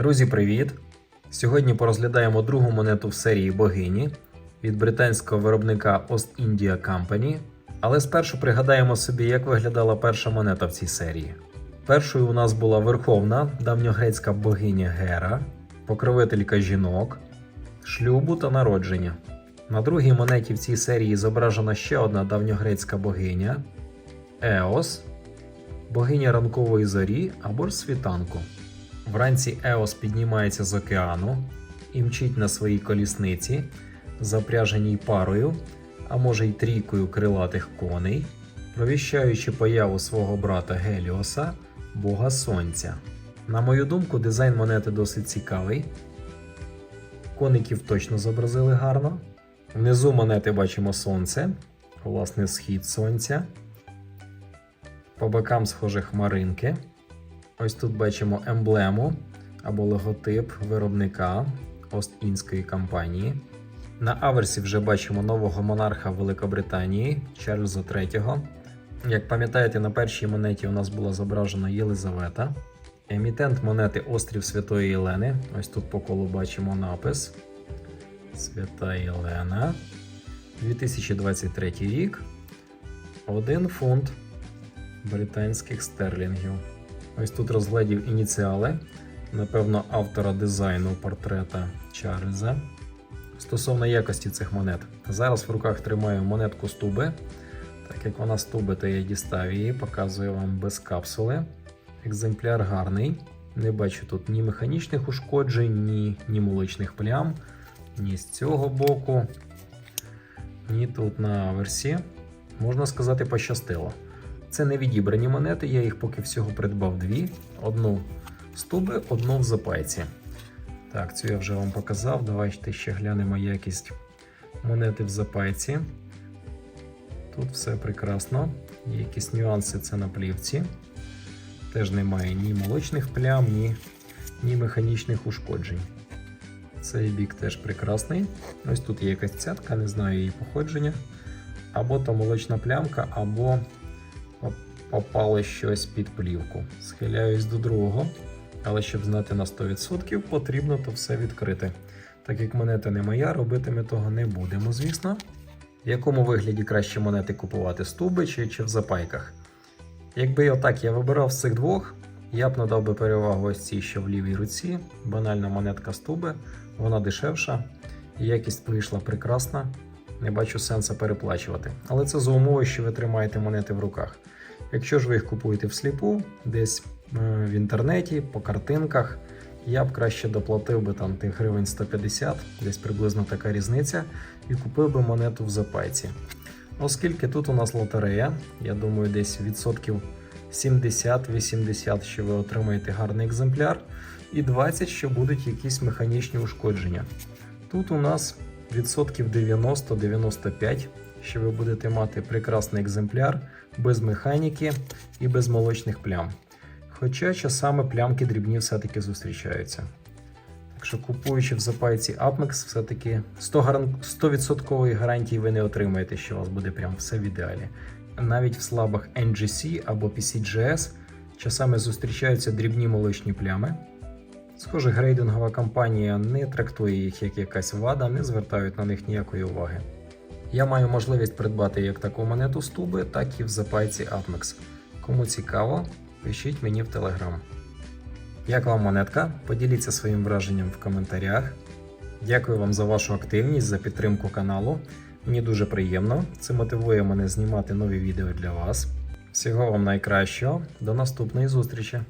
Друзі, привіт! Сьогодні порозглядаємо другу монету в серії богині від британського виробника Ost India Company. Але спершу пригадаємо собі, як виглядала перша монета в цій серії. Першою у нас була верховна давньогрецька богиня Гера, покровителька жінок, шлюбу та народження. На другій монеті в цій серії зображена ще одна давньогрецька богиня Еос, богиня ранкової зорі або ж світанку. Вранці Еос піднімається з океану і мчить на своїй колісниці, запряженій парою, а може й трійкою крилатих коней, провіщаючи появу свого брата Геліоса, бога сонця. На мою думку, дизайн монети досить цікавий. Коників точно зобразили гарно. Внизу монети бачимо сонце, власне, схід сонця. По бокам схоже хмаринки. Ось тут бачимо емблему або логотип виробника Ост-Індської компанії. На аверсі вже бачимо нового монарха Великобританії Чарльза III. Як пам'ятаєте, на першій монеті у нас була зображена Єлизавета. Емітент монети Острів Святої Єлени. Ось тут по колу бачимо напис Свята Єлена. 2023 рік. 1 фунт британських стерлінгів. Ось тут розглядів ініціали, напевно, автора дизайну портрета Чарльза. Стосовно якості цих монет, зараз в руках тримаю монетку з туби. Так як вона з туби, то я дістав її, показую вам без капсули. Екземпляр гарний. Не бачу тут ні механічних ушкоджень, ні, ні молочних плям, ні з цього боку, ні тут на аверсі. Можна сказати, пощастило. Це не відібрані монети, я їх поки всього придбав дві. Одну з туби, одну в запайці. Так, цю я вже вам показав. Давайте ще глянемо якість монети в запайці. Тут все прекрасно. Є якісь нюанси це на плівці. Теж немає ні молочних плям, ні, ні механічних ушкоджень. Цей бік теж прекрасний. Ось тут є якась цятка, не знаю її походження. Або то молочна плямка, або попало щось під плівку. Схиляюсь до другого, але щоб знати на 100%, потрібно то все відкрити. Так як монета не моя, робити ми того не будемо, звісно. В якому вигляді краще монети купувати з туби чи, чи в запайках? Якби отак я вибирав з цих двох, я б надав би перевагу ось цій, що в лівій руці. Банальна монетка з туби, вона дешевша, якість вийшла прекрасна. Не бачу сенсу переплачувати. Але це за умови, що ви тримаєте монети в руках. Якщо ж ви їх купуєте всліпу, десь е, в інтернеті, по картинках, я б краще доплатив би там тих гривень 150, десь приблизно така різниця, і купив би монету в запайці. Оскільки тут у нас лотерея, я думаю, десь відсотків 70-80, що ви отримаєте гарний екземпляр, і 20, що будуть якісь механічні ушкодження. Тут у нас відсотків 90-95, що ви будете мати прекрасний екземпляр без механіки і без молочних плям. Хоча часами плямки дрібні все-таки зустрічаються. Так що купуючи в запайці Apmex, все-таки 100% гарантії ви не отримаєте, що у вас буде прям все в ідеалі. Навіть в слабах NGC або PCGS часами зустрічаються дрібні молочні плями. Схоже, грейдингова компанія не трактує їх як якась вада, не звертають на них ніякої уваги. Я маю можливість придбати як таку монету з туби, так і в запайці Apmex. Кому цікаво, пишіть мені в Telegram. Як вам монетка? Поділіться своїм враженням в коментарях. Дякую вам за вашу активність, за підтримку каналу. Мені дуже приємно. Це мотивує мене знімати нові відео для вас. Всього вам найкращого, до наступної зустрічі!